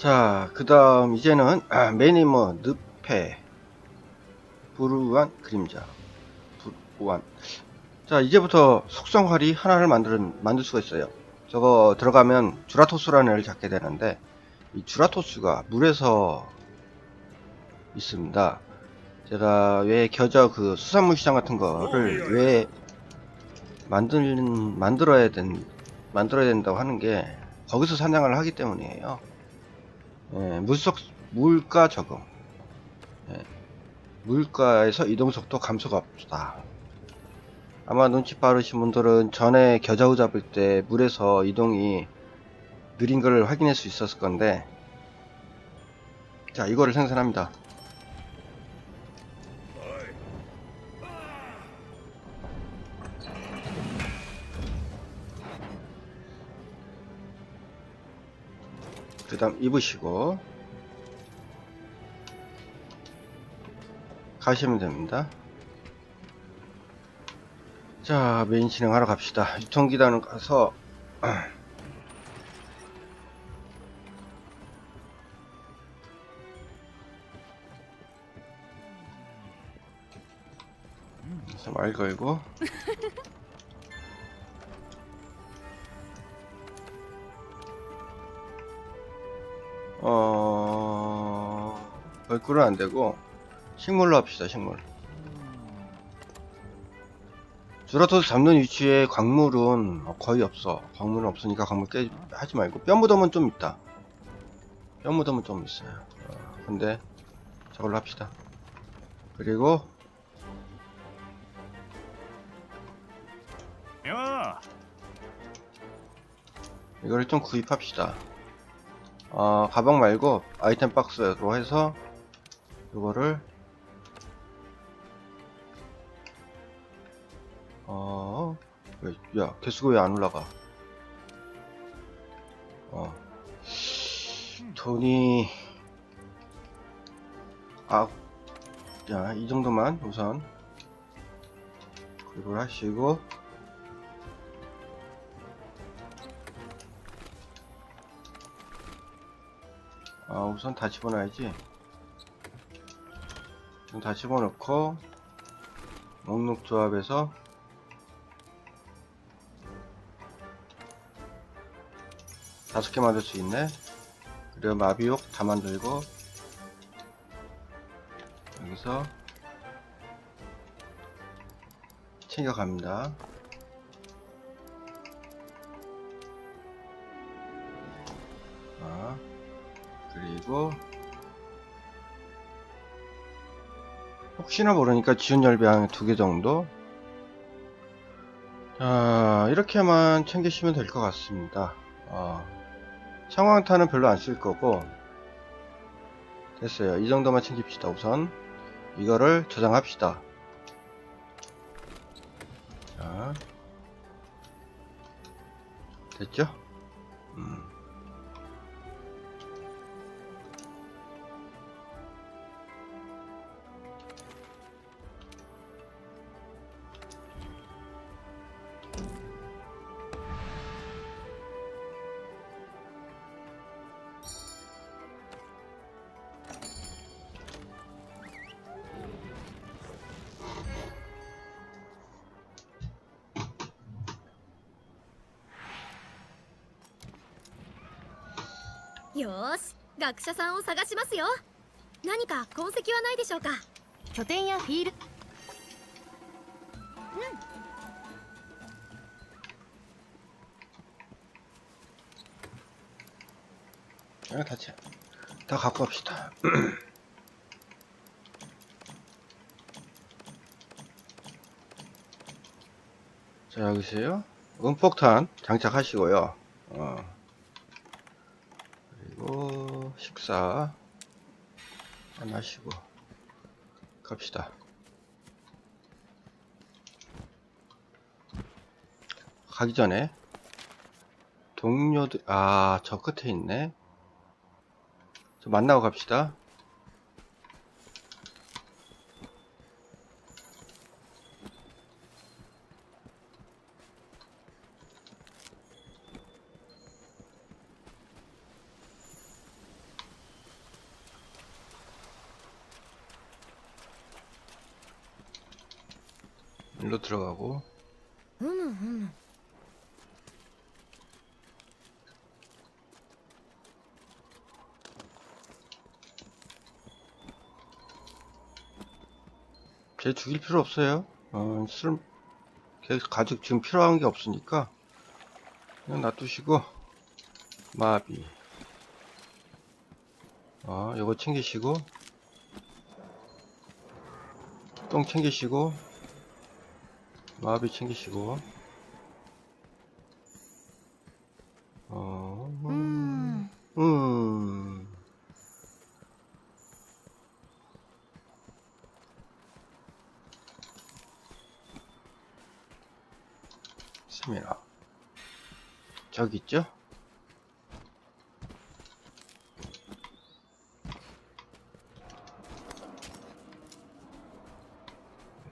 자, 그 다음 이제는 아, 매니머 늪에 부르한 그림자 부르한 자 이제부터 속성활이 하나를 만들 만들 수가 있어요. 저거 들어가면 주라토스라는 애를 잡게 되는데 이 주라토스가 물에서 있습니다. 제가 왜 겨저 그 수산물 시장 같은 거를 왜 만들 만들어야 된 만들어야 된다고 하는 게 거기서 사냥을 하기 때문이에요. 예, 물속 물가 적응. 예, 물가에서 이동 속도 감소가 없다. 아마 눈치 빠르신 분들은 전에 겨자우 잡을 때 물에서 이동이 느린 걸 확인할 수 있었을 건데, 자, 이거를 생산합니다. 다음 입으시고 가시면 됩니다. 자 메인 진행하러 갑시다. 유통기단을 가서 말 걸고 벌꿀은 안 되고 식물로 합시다 식물. 주라토스 잡는 위치에 광물은 거의 없어. 광물은 없으니까 광물 깨 하지 말고. 뼈 무덤은 좀 있다. 뼈 무덤은 좀 있어요. 어, 근데 저걸로 합시다. 그리고 야, 이거를 좀 구입합시다. 어, 가방 말고 아이템 박스로 해서 이거를 어, 왜, 야, 개수가 왜 안 올라가? 어, 돈이 아, 야, 이 정도만 우선 그리고 하시고 아 우선 다 집어넣어야지 지금 다 집어넣고 목록 조합에서 다섯 개 만들 수 있네. 그리고 마비옥 다 만들고 여기서 챙겨갑니다. 자, 그리고 혹시나 모르니까 지운 열병 두 개 정도? 자 이렇게만 챙기시면 될 것 같습니다. 어, 상황탄은 별로 안 쓸 거고. 됐어요. 이 정도만 챙깁시다 우선. 이거를 저장합시다. 자. 됐죠? 음. よーし学者さんを探しますよ何か痕跡はないでしょうか拠点やフィール 아, 다, 채- 다 갖고 갑시다. 자, 여기서요. 음폭탄 장착하시고요. 어. 식사 안 하시고 갑시다. 가기 전에 동료들 아 저 끝에 있네. 저 만나고 갑시다. 걔 죽일 필요 없어요. 어, 쓸, 걔 가죽 지금 필요한 게 없으니까 그냥 놔두시고 마비. 어, 요거 챙기시고 똥 챙기시고 마비 챙기시고 어, うーん 음. 세미나. 저기 있죠?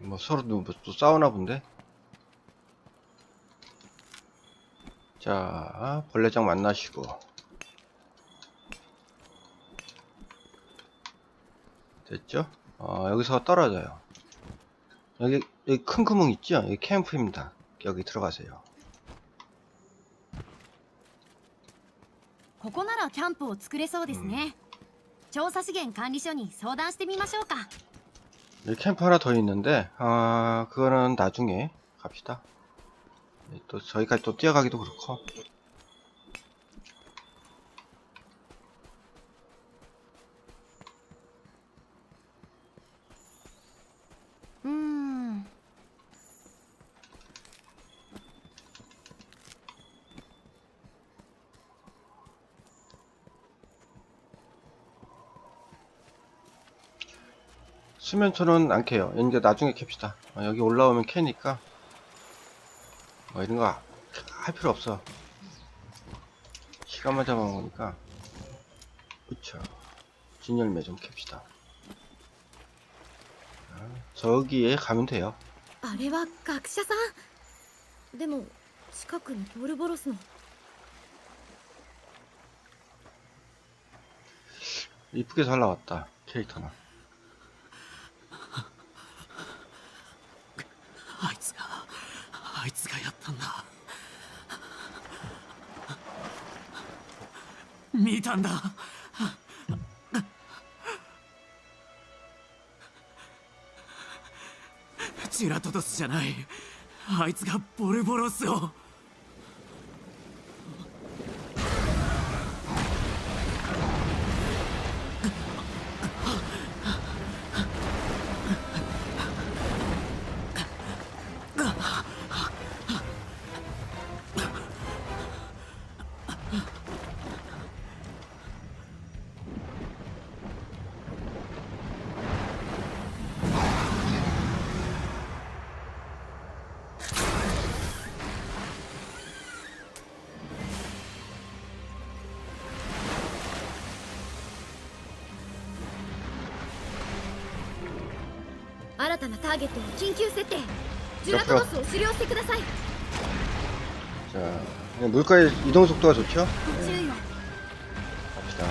뭐 서로 누또 싸우나 본데? 자, 벌레장 만나시고. 됐죠? 어, 여기서 떨어져요. 여기, 여기 큰 구멍 있죠? 여기 캠프입니다. 여기 들어가세요. ここならキャンプを作れそうですね、調査資源管理所に相談してみましょうか 여기 캠프 하나 더 있는데, 아, 그거는 나중에 갑시다. 예, 또 저희까지 또 뛰어가기도 그렇고. 수면초는 안 캐요. 이제 나중에 캡시다. 어, 여기 올라오면 캐니까, 뭐 이런 거 할 필요 없어. 시간만 잡아먹으니까. 그쵸. 진열매 좀 캡시다. 아, 저기에 가면 돼요. あれは学者さんでも近くにボルボロスの 이쁘게 잘 나왔다. 캐릭터는. 見たんだ。ジュラトトスじゃない。あいつがボルボロスを。 新たなターゲットを緊急設定ジュラトロスを狩猟してください 자, 그냥 물가의 이동 속도가 좋죠? 注意を 갑시다.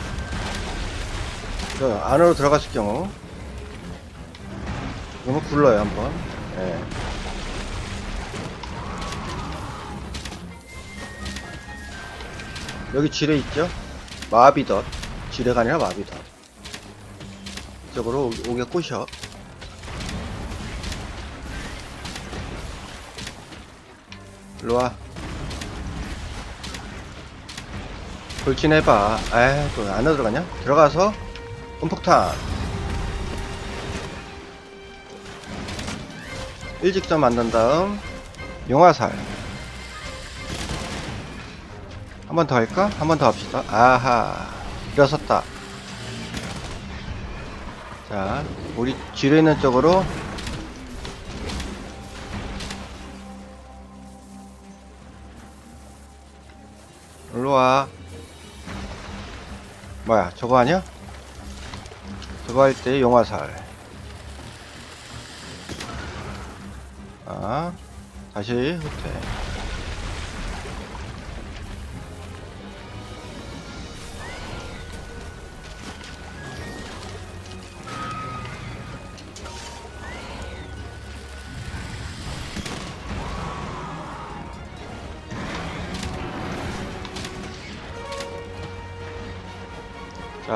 저 안으로 들어갔을 경우 그러면 굴러요 한번. 예. 여기 지뢰 있죠? 마비덧. 지뢰가 아니라 마비덧. 이쪽으로 오- 오게 꼬셔. 일로 와. 돌진 해봐. 에이, 또 안으로 들어가냐? 들어가서, 음폭탄. 일직선 만든 다음, 용화살. 한 번 더 할까? 한 번 더 합시다. 아하. 일어섰다. 자, 우리 지뢰 있는 쪽으로. 와. 뭐야 저거 아니야? 저거 할 때 용화살 아 다시 후퇴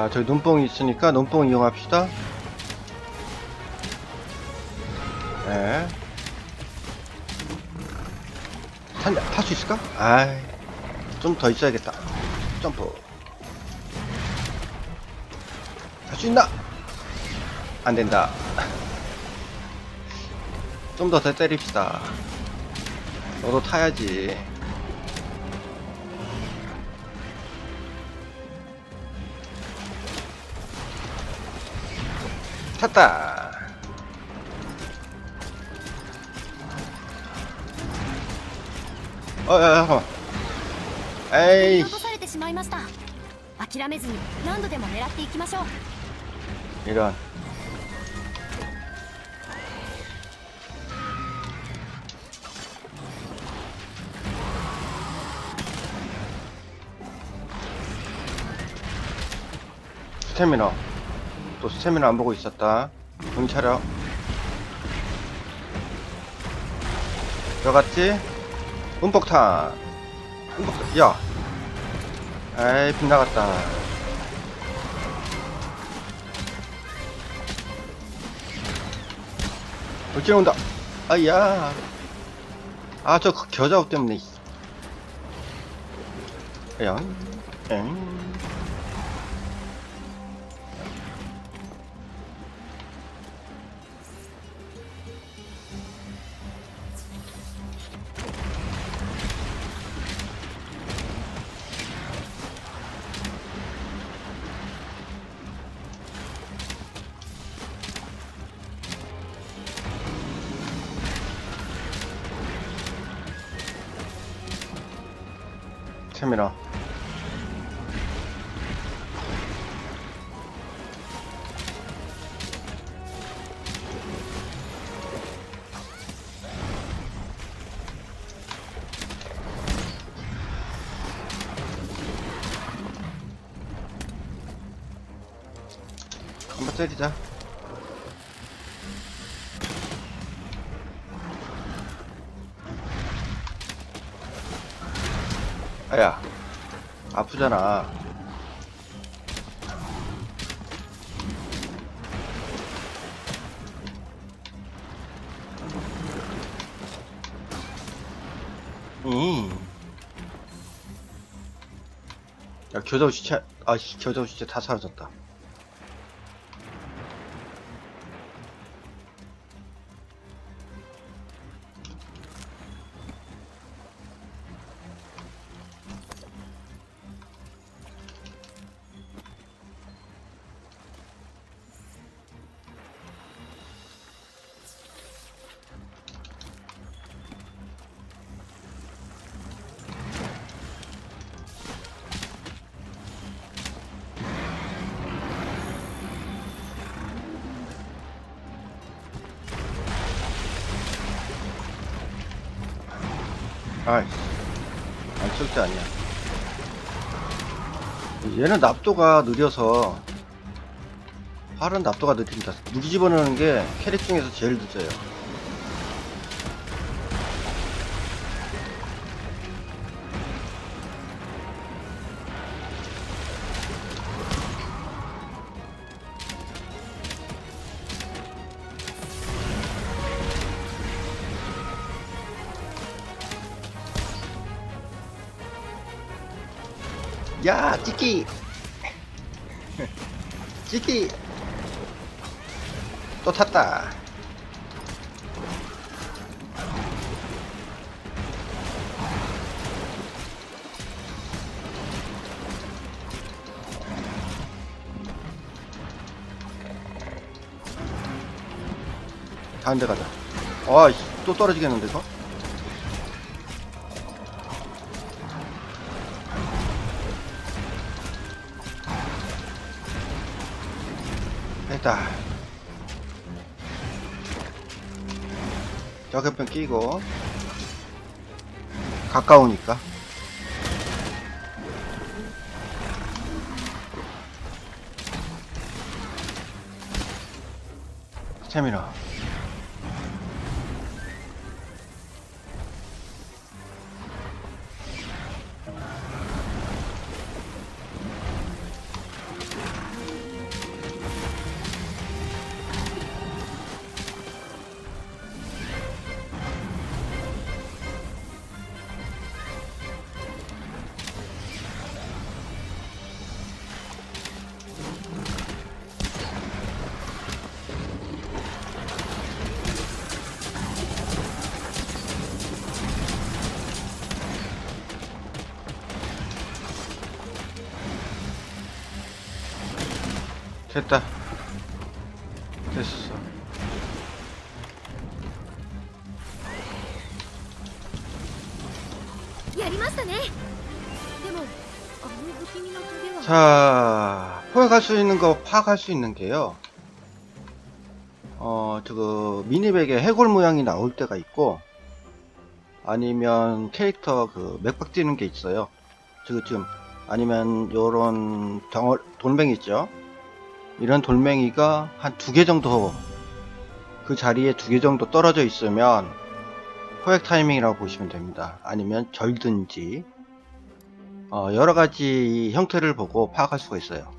자, 저기 눈뽕이 있으니까 눈뽕 이용합시다. 네. 탈수 있을까? 아이, 좀 더 있어야겠다. 점프. 할 수 있나? 안 된다. 좀 더 더 때립시다. 너도 타야지. 탔다. 어, 야, 야, 잠깐만. 取 에이, り落とされてしまいました諦めずに何度でも狙っていきましょう 이런. 스태미너. 또 스태미너 안 보고 있었다. 정신 차려. 들어갔지? 음폭탄. 음폭탄. 야. 에이, 빗나갔다. 돌진 온다. 아야. 아, 저그 겨자옷 때문에. 야. 엥. 채미라. 한번 때리자. 아야, 아프잖아. 음. 야, 겨자옷 시체, 아, 씨, 겨자옷 시체 다 사라졌다. 아이씨, 안 쓸 때 아니야. 얘는 납도가 느려서 활은 납도가 느립니다. 무기 집어넣는 게 캐릭 중에서 제일 늦어요. 야, 찍기! 찍기! 또 탔다. 다음 데 가자. 아, 또 떨어지겠는데, 이거? 됐다. 저격병 끼고 가까우니까 스태미나 됐다. 됐어. 자 포획할 수 있는 거 파악할 수 있는 게요. 어 저거 미니백에 해골 모양이 나올 때가 있고 아니면 캐릭터 그 맥박 뛰는 게 있어요. 지금 아니면 요런 덩어 돌멩이 있죠? 이런 돌멩이가 한 두 개 정도 그 자리에 두 개 정도 떨어져 있으면 포획 타이밍이라고 보시면 됩니다. 아니면 절든지 어, 여러 가지 형태를 보고 파악할 수가 있어요.